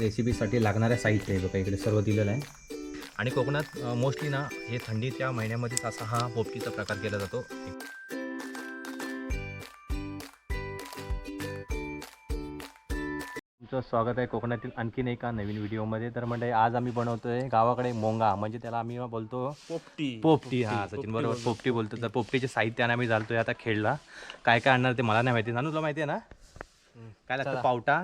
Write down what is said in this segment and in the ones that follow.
रेसिपीसाठी लागणाऱ्या साहित्य आहे बघा इकडे सर्व दिलेलं आहे. आणि कोकणात मोस्टली ना हे थंडीच्या महिन्यामध्येच असा हा पोपटीचा प्रकार केला जातो. तुमचं स्वागत आहे कोकणातील आणखीन एका नवीन व्हिडिओमध्ये. तर म्हणजे आज आम्ही बनवतोय गावाकडे मोंगा. म्हणजे त्याला आम्ही बोलतो पोपटी. पोपटी. हा सचिन बरोबर पोपटी बोलतो. तर पोपटीचे साहित्याने आम्ही चालतोय आता खेळला. काय काय आणणार ते मला नाही माहिती. नानू तुला माहिती आहे ना? काय लागतं? पावटा?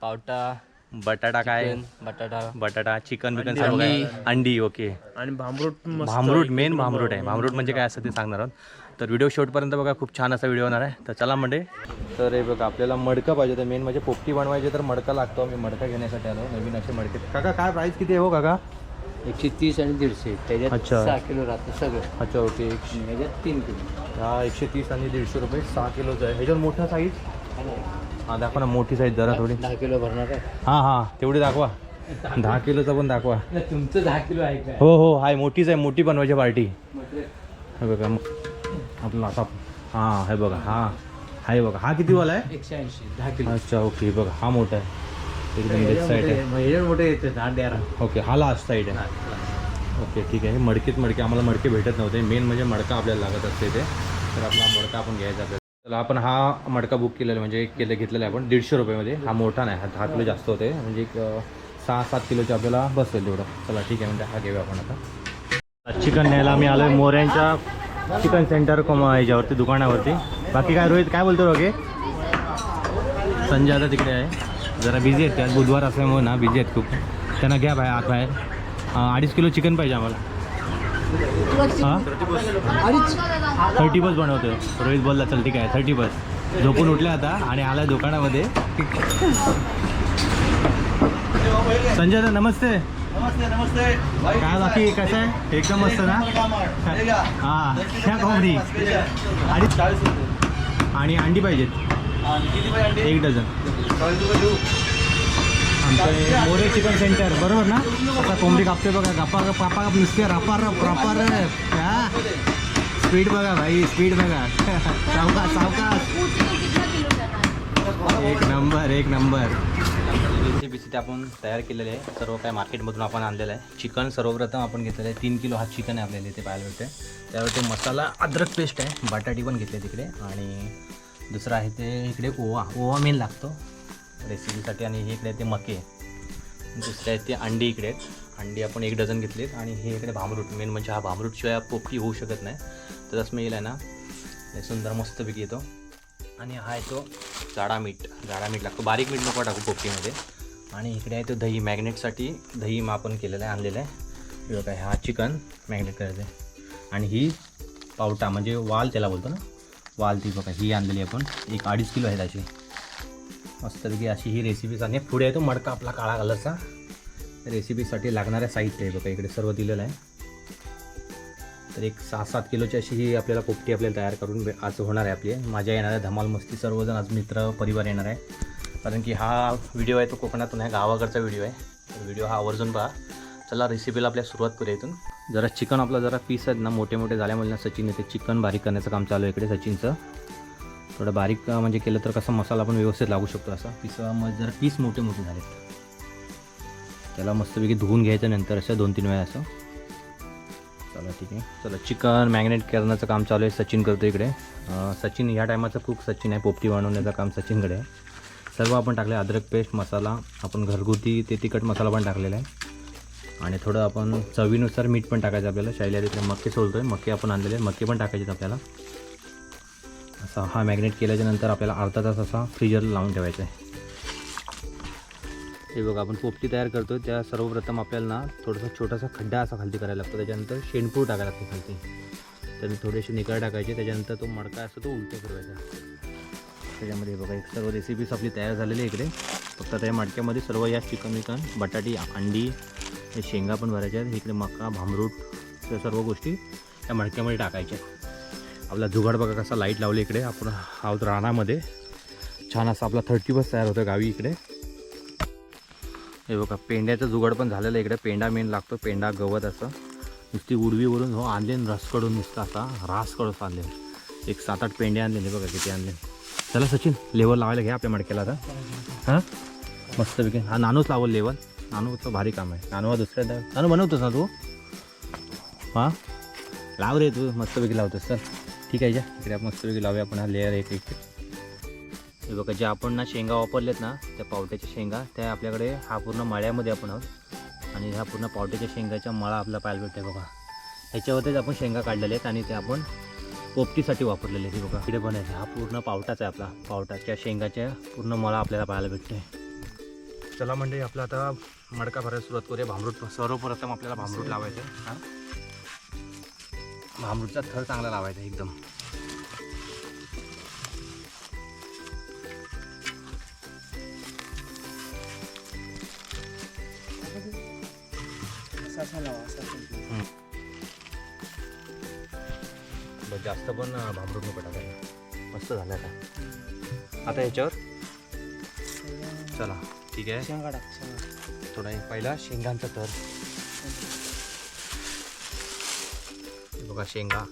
पावटा. बटाटा काय? बटाटा. बटाटा चिकन बिकन सर्व काय अंडी. ओके. आणि भांबरूट मस्त भामरूट मेन भामरूट. आहे. भामरूट म्हणजे काय असं ते सांगणार आहोत. तर व्हिडिओ शेवटपर्यंत बघा खूप छान असा व्हिडिओ होणार आहे. तर चला म्हणजे तर हे बघा आपल्याला मडका पाहिजे तर मेन म्हणजे पोपटी बनवायची तर मडका लागतो. मी मडका घेण्यासाठी आलो. नवीन असे मडके. काका काय प्राईस किती आहे हो काका? एकशे तीस आणि दीडशे. त्याच्यात अच्छा. सहा किलो राहतं सगळं. अच्छा ओके. ह्याच्यात तीन किलो. हा एकशे तीस आणि दीडशे रुपये सहा किलोचं आहे. ह्याच्यावर मोठा साईज हा दाखवा ना मोठी साईज जरा थोडी. दहा किलो भरणार आहे. हां हां तेवढी दाखवा. दहा किलोचा पण दाखवा. तुमचं दहा किलो आहे हो हो हाय मोठीच आहे मोठी बनवायची पार्टी. हे बघा आपला असा हां हे बघा हा हाय बघा हा किती वाला आहे? एकशे ऐंशी दहा किलो. अच्छा ओके बघा हा मोठा आहे. एकदम बेस्ट साईड आहे. मोठे येते दहा डेरा ओके हा लास्ट साईड आहे. ओके ठीक आहे मडकीत मडके आम्हाला मडके भेटत नव्हते. मेन म्हणजे मडका आपल्याला लागत असते ते. तर आपला मडका आपण घ्यायचा तर आपण हा मडका बुक केलेला म्हणजे केलं घेतलेला आहे आपण दीडशे रुपयामध्ये. हा मोठा नाही हा दहा किलो जास्त होते. म्हणजे एक सहा सात किलोचे आपल्याला बसेल तेवढं. चला ठीक आहे म्हणजे हा घेऊया आपण आता. चिकन न्यायला आम्ही आलो आहे मोऱ्यांच्या चिकन सेंटर कोम याच्यावरती दुकानावरती. बाकी काय रोहित काय बोलतो रोगे? संजय आता तिकडे आहे. जरा बिझी आहेत त्या बुधवार असल्यामुळे ना बिझी आहेत खूप. त्यांना घ्या बाहेर आत बाहेर. अडीच किलो चिकन पाहिजे आम्हाला. हां? थर्टी बस बनवतोय. रोहित बोलला चल ठीक आहे. थर्टी बस झोपून उठले आता आणि आला दुकानामध्ये. संजय दा नमस्ते. नमस्ते नमस्ते. काय बाकी? कसं आहे? एकदम मस्त ना? हां ह्या कोंबडी अडीच चाळीस आणि अंडी पाहिजेत. एक डझन. आमचं मोरे चिकन सेंटर बरोबर ना? आता कोंबडी कापते बघा गप्पा गप कापा नुसते रापार प्रॉपर स्पीड बघा भाई स्पीड बघा. सावकाश सावकाश. एक नंबर एक नंबर रेसिपी ते आपण तयार केलेले आहे. सर्व काय मार्केटमधून आपण आणलेलं आहे. चिकन सर्वप्रथम आपण घेतलेलं आहे. तीन किलो हा चिकन आहे आपल्याला इथे पाहायला मिळते त्यावरती मसाला अद्रक पेस्ट आहे. बटाटी पण घेतली तिकडे. आणि दुसरं आहे ते इकडे ओवा. ओवा मेन लागतो. रेसिपीसाठी आणि हे इकडे आहेत ते मके. दुसरे आहेत ते अंडी इकडे आहेत. अंडी आपण एक डझन घेतलीत आणि हे इकडे भामरूट. मेन म्हणजे हा भामरूटशिवाय पोपटी होऊ शकत नाही. तर स्मेल आहे ना हे सुंदर मस्तपैकी येतो. आणि हा आहे तो जाडा मीठ. जाडा मीठ लागतो. बारीक मीठ नको टाकू पोपटीमध्ये आणि इकडे आहे तो दही. मॅग्नेटसाठी दही आपण केलेलं आहे आणलेलं आहे. हे बघा हा चिकन मॅग्नेट करायचं आहे आणि ही पावटा म्हणजे वाल त्याला बोलतो ना? वाल ती बघा ही आणलेली आपण. एक अडीच किलो आहे त्याची मस्तपैकी अशी ही रेसिपीज आणि पुढे आहे तो मडका आपला काळा कलरचा रेसिपीसाठी लागणाऱ्या साहित्य आहे बघा इकडे सर्व दिलेलं आहे. तर एक सहा सात किलोची अशी ही आपल्याला पोपटी आपल्याला तयार करून आज होणार आहे आपली. माझ्या येणाऱ्या धमाल मस्ती सर्वजण आज मित्र परिवार येणार आहे. कारण की हा व्हिडिओ आहे तो कोकणातून आहे गावाकडचा व्हिडिओ आहे. तर व्हिडिओ हा आवर्जून पहा. चला रेसिपीला आपल्या सुरुवात करूया इथून. जरा चिकन आपलं जरा पीस आहेत ना मोठे मोठे झाल्यामुळे ना सचिन येते चिकन बारीक करण्याचं काम चालू आहे इकडे सचिनचं. थोडं बारीक म्हणजे केलं तर कसं मसाला पण व्यवस्थित लागू शकतो असा. पिसा मग जरा पीस मोठे मोठे झालेत त्याला मस्तपैकी धुवून घ्यायचं नंतर असं दोन तीन वेळा असं. चला ठीक आहे. चला चिकन मॅग्नेट करण्याचं काम चालू आहे सचिन करतो इकडे. सचिन ह्या टायमाचं कुक सचिन आहे पोपटी बनवण्याचं काम सचिनकडे आहे. सर्व आपण टाकले अद्रक पेस्ट मसाला आपण घरगुती ते तिखट मसाला पण टाकलेला आहे. आणि थोडं आपण चवीनुसार मीठ पण टाकायचं आपल्याला शैल्या तिकडे मक्के सोलतो आहे मक्के आपण आणलेले आहेत मक्के पण टाकायचे आहेत आपल्याला. असा हा मॅग्नेट केल्याच्यानंतर आपल्याला अर्धा तास असा फ्रीजरला लावून ठेवायचा आहे हे बघा आपण पोपटी तयार करतो त्या सर्वप्रथम आपल्याला ना थोडासा छोटासा खड्डा असा खालती करायला लागतो. त्याच्यानंतर शेणपूर टाकायला लागते खालती. तर थोडेसे निकळ टाकायचे. त्याच्यानंतर तो मडका असतो तो उलटे फिरवायचा. त्याच्यामध्ये बघा एक सर्व रेसिपीज आपली तयार झालेली इकडे. फक्त त्या मडक्यामध्ये सर्व या चिकन विकन बटाटी अंडी शेंगा पण भरायच्या आहेत. इकडे मका भांबरूट त्या सर्व गोष्टी त्या मडक्यामध्ये टाकायच्या. आपला जुगाड बघा कसा लाइट लावली इकडे. आपण आहोत रानामध्ये. छान असा आपला थर्टी बस तयार होतं गावी इकडे. हे बघा पेंड्याचं जुगाड पण झालेलं आहे इकडे. पेंडा मेन लागतो पेंडा गवत असं. नुसती उडवीवरून हो आणले रसकडून नुसतं असा रासकडून आणले. एक सात आठ पेंडे आणलेले बघा किती आणले. चला सचिन लेवल लावायला घ्या आपल्या मडक्याला आता. हां? मस्तपैकी हा नानूच लावल लेवल नानूचं भारी काम आहे. नानू दुसऱ्या नानू बनवतोस ना तू? हां? लाव रे तू. मस्तपैकी लावतोस सर ठीक आहे ज्या इकडे आपण मस्तपैकी लावूया आपण हा लेअर एक एक. हे बघा जे आपण ना शेंगा वापरलेत ना त्या पावट्याच्या शेंगा त्या आपल्याकडे हा पूर्ण मळ्यामध्ये आपण आहोत. आणि ह्या पूर्ण पावट्याच्या शेंगाच्या मळा आपला पाहायला भेटते बघा. ह्याच्यावरतीच आपण शेंगा काढलेल्या आहेत आणि ते आपण पोपटीसाठी वापरलेले आहेत. बघा इकडे पण आहे. हा पूर्ण पावटाच आहे आपला. पावटाच्या शेंगाच्या पूर्ण मळा आपल्याला पाहायला भेटते चला म्हणजे आपलं आता मडका भरायला सुरुवात करूया. भांबरूट सर्वप्रथम आपल्याला भांबरूट लावायचं आहे. भांबरूटचा थर चांगला लावायचा एकदम. बरं, जास्त पण अं, भांबरूट नको टाकायला. मस्त झालं आता. आता ह्याच्यावर चला ठीक आहे. थोडा एक पहिला शेंगांचा तर बघा शेंगा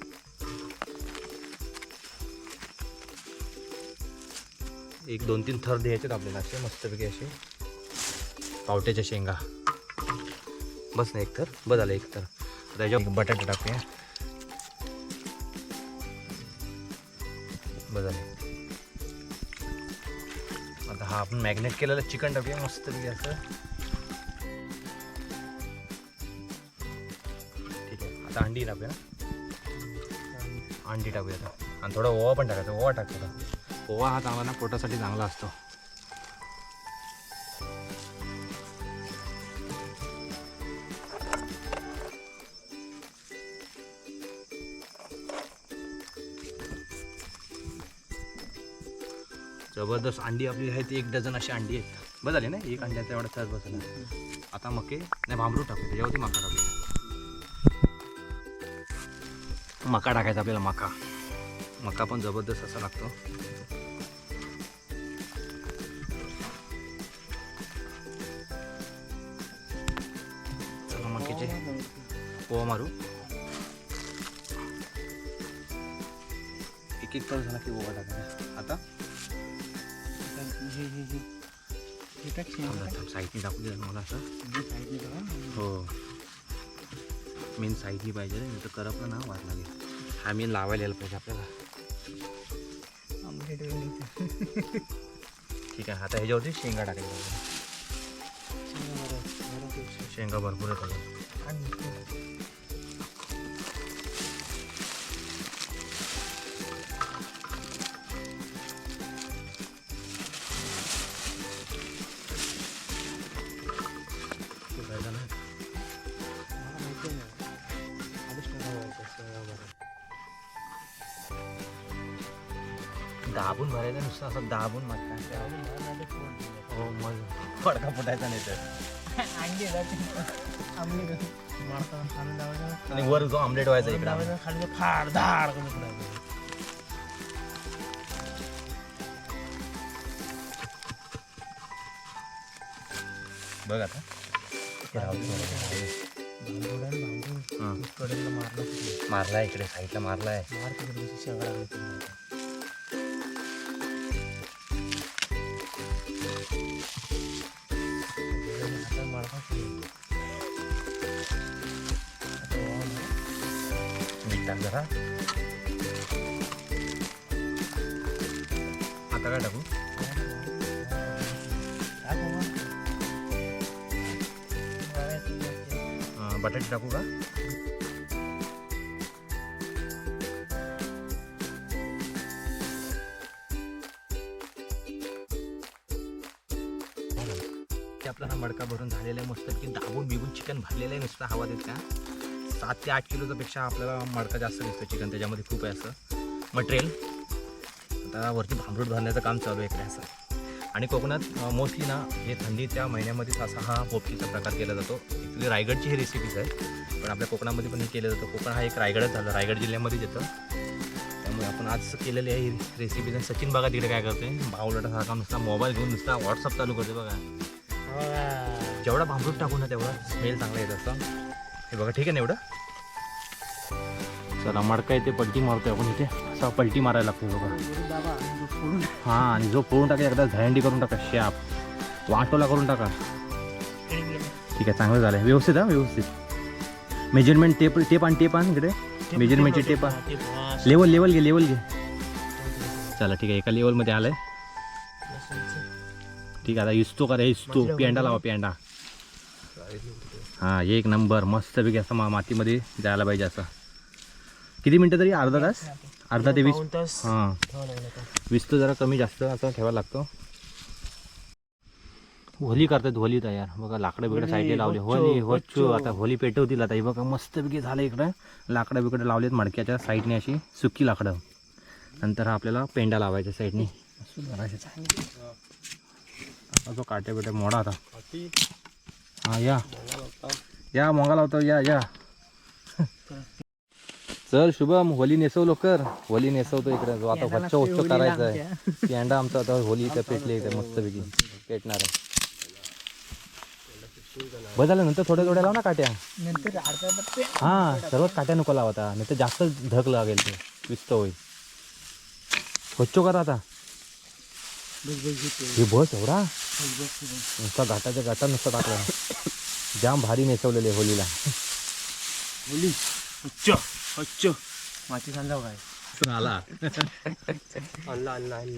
एक दोन तीन थर द्यायचे आपल्याला असे मस्तपैकी असे पावट्याच्या शेंगा बस ना एक थर बस झालं एक थर त्याच्यावर बटाटे टाकूया बस झालं आता हा आपण मॅग्नेट केलेलं चिकन टाकूया मस्तपैकी असं ठीक आहे आता अंडी टाकूया अंडी टाकू देतात आणि थोडा ओवा पण टाकायचा ओवा टाक थोडा ओवा हा चांगला ना पोटासाठी चांगला असतो. जबरदस्त अंडी आपली आहे ती एक डझन अशी अंडी आहेत. बस झाली ना एक अंड्याचा एवढा थर बसला. आता मके नाही भांबरू टाकू त्याच्यावरती मका टाकू मका टाकायचा आपल्याला मका. मका पण जबरदस्त असा लागतो. चला मक्याचे पोहा मारू. एक एक तर झाला की ओवा टाकायचा. आता? साईडनी टाकू दे मला असं. हो. मेन साईडनी पाहिजे रे नाही तर करपला ना वाट लागेल. हा मेन लावायला यायला पाहिजे आपल्याला ठीक आहे आता ह्याच्यावरती शेंगा आपल्याला. शेंगा भरपूर येतात दाबून भरायचं नुसतं असं दाबून मारता हो मग फडका फुटायचा नाही तर. आणि वर जो आमलेट व्हायचा इकडे. बघ आता. हे राहू दे थोडं, राहू दे. हं. मारलाय इकडे साईडला मारलाय. टाक जरा. आता काय टाकू? बटाटे टाकू का? ते आपला हा मडका भरून झालेला आहे मस्त की दाबून बिबून चिकन भरलेलं आहे नुसतं हवा देत का? सात ते आठ किलोच्या पेक्षा आपल्याला मडका जास्त दिसतो चिकन त्याच्यामध्ये खूप आहे असं. मटेरियल आता वरती भांबरूट भरण्याचं काम चालू आहे इकडे असं. आणि कोकणात मोस्टली ना हे थंडीच्या महिन्यामध्येच असा हा पोपटीचा प्रकार केला जातो. ॲक्च्युली रायगडची ही रेसिपीज आहे पण आपल्या कोकणामध्ये पण हे केलं जातं. कोकण हा एक रायगडच झालं रायगड जिल्ह्यामध्येच येतं. त्यामुळे आपण आज केलेली आहे ही रेसिपीज आणि सचिन बघा तिकडे काय करतोय. भावलटासारखा नुसता मोबाईल घेऊन नुसता व्हॉट्सअप चालू करते बघा. जेवढा भांबरूट टाकू ना तेवढा स्मेल चांगला येत असतो. हे बघा ठीक आहे ना एवढं? चला मडका येते पलटी मारतोय आपण इथे. असा पलटी मारायला लागतो बघा. हां आणि जो पोळून टाका एकदा झळंडी करून टाका शाप वाटोला करून टाका. ठीक आहे चांगलं झालं व्यवस्थित हा व्यवस्थित. मेजरमेंट टेप टेप आण टेप आण इकडे. मेजरमेंटची टेप लेवल लेवल घे लेवल घे. चला ठीक आहे एका लेवलमध्ये आलंय. ठीक आहे आता इस्तो करा इस्तो पेंडा लावा पेंडा. हां एक नंबर. मस्तपैकी असं मा मातीमध्ये जायला पाहिजे असं. किती मिनटं तरी? अर्धा तास? अर्धा ते वीस? हां. वीस तर जरा कमी जास्त असं ठेवायला लागतो. होली करतात होली तयार. बघा लाकडं बिकडं साईडला लावले. होली होच्चू. आता होली पेटवतील आता. हे बघा मस्तपैकी झालं इकडं. लाकडं बिकडं लावलेत मडक्याच्या साईडने अशी सुकी लाकडं. नंतर हा आपल्याला पेंडा लावायच्या साईडने. जो काट्या बिट्या मोडा आता. हा या. या मोंगा लावतो या या. चल शुभम होली नेसव लवकर. होली नेसवतो इकडे. जो आता वच्च उच्च करायचा आहे पेंडा आमचा आता होली इथं पेटले इथे मस्तपैकी. पेटणार आहे. बस झालं नंतर थोड्या थोड्या लाव ना काट्या. नंतर हा सर्वच काट्या नको लावता नाही तर जास्त धग लागेल ते. विस्त होईल. स्वच्छ करा आता. हे बस एवढा? नुसता घाटाच्या घाटा नुसता टाकला. जाम भारी नेसवलेले होलीला. बोली अच्छ अच्छ माती सांगाव काय आला.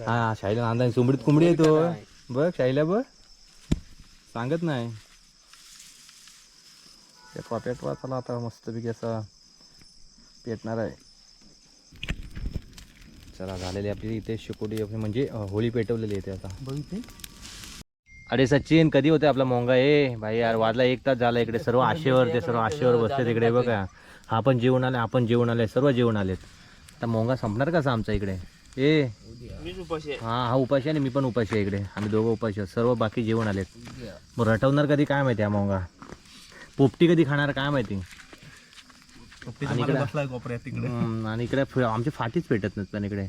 हा शाईला नांदा सुंबडीत कुंबडी येतो बघ शाईला बघ. सांगत नाही. पेटवा पेटवा. चला आता मस्तपैकी असा पेटणार आहे. चला झालेली आपली इथे शिकोडी आपली म्हणजे होळी पेटवलेली आहे इथे आता. बघितले अरे सचिन कधी होते आपला मोंगा? ए भाई यार वाजला एक तास झाला इकडे सर्व आशेवर ते सर्व आशेवर बसते तिकडे बघा हा. पण जेवण आले आपण जेवण आले सर्व जेवण आलेत. आता मोंगा संपणार कसा आमचा इकडे? ए. हा हा उपाशी आहे आणि मी पण उपाशी आहे इकडे. आम्ही दोघं उपाशी आहोत सर्व बाकी जेवण आलेत. मग रटवणार कधी काय माहिती हा मोंगा? पोपटी कधी खाणार काय माहिती? आणि इकडे बसलाय कोपऱ्यात तिकडे. हम्म, आणि इकडे फ- आमची फाटीच पेटत नाहीत पण इकडे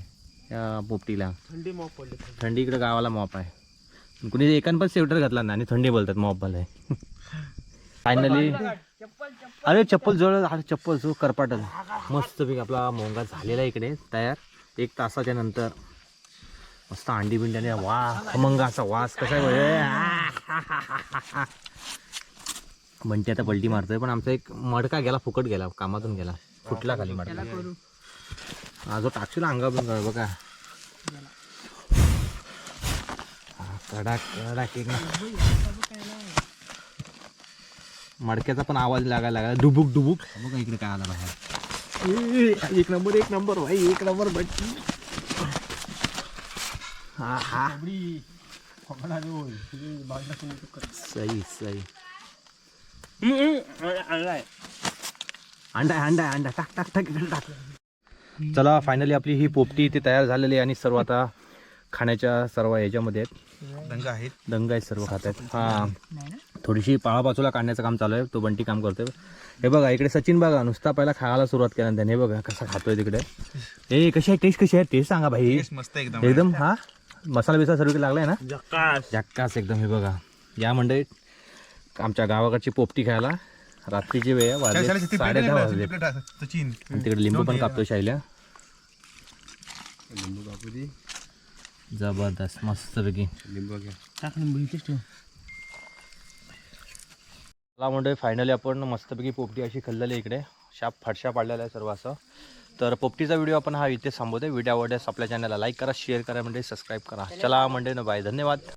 या पोपटीला. थंडी मॉप पडली. थंडी इकडे गावाला मॉप आहे. कुणी एकान पण स्वेटर घातला नाही आणि थंडी बोलतात मॉप भले फायनली अरे चप्पल जवळ अरे चप्पल जो करपाटच. मस्त पैकी आपला मोंगा झालेला आहे इकडे तयार. एक तासाच्या नंतर. मस्त अंडी बिंड्याने वा खमंग असा वास कसा आहे बघ. म्हणते आता पलटी मारतोय पण आमचा एक मडका गेला फुकट गेला कामातून गेला. फुटला खाली मडका. हा जो टाकशील अंगा बिंगा बघा. हा, कडा कडा मडक्याचा पण आवाज लागायला लागला डुबुक डुबुक. बघा इकडे काय आला बाहेर. एक नंबर एक नंबर भाई एक नंबर बट्टी हा हा. सही सही अंडा अंडा अंडा टाक टाक टाक टाक चला फायनली आपली ही पोपटी इथे तयार झालेली आहे आणि सर्व आता खाण्याच्या सर्व ह्याच्यामध्ये आहेत. दंग आहेत. दंग आहेत सर्व खात आहेत. हा. थोडीशी पाळापाचोला काढण्याचं काम चालू आहे. तो बंटी काम करतोय. हे बघा इकडे सचिन बघा नुसता पहिला खायला सुरुवात केला त्याने हे बघा कसा खातोय तिकडे. ए कशी आहे? टेस्ट कशी आहे? टेस्ट सांगा भाई. मस्त एकदम. एकदम हा? मसाला बिसा सर्व लागलाय ना? जक्कास जक्कास एकदम हे बघा. या मंडळीत आमच्या गावाकडची पोपटी खायला रात्रीची वेळ आहे, वाजले साडे दहा वाजले आणि तिकडे लिंबू पण कापतो शाईला. जबरदस्त मस्तपैकी. टाकून बघितलेस तू मला म्हणजे फायनली आपण मस्तपैकी पोपटी अशी खाल्लेली आहे इकडे. शाप फडशा पाडलेला आहे सर्व असं. तर पोपटीचा व्हिडिओ आपण हा इथे थांबवतोय. व्हिडिओ आवडल्यास आपल्या चॅनलला लाईक करा शेअर करा म्हणजे सबस्क्राईब करा. चला म्हणजे ना बाय धन्यवाद.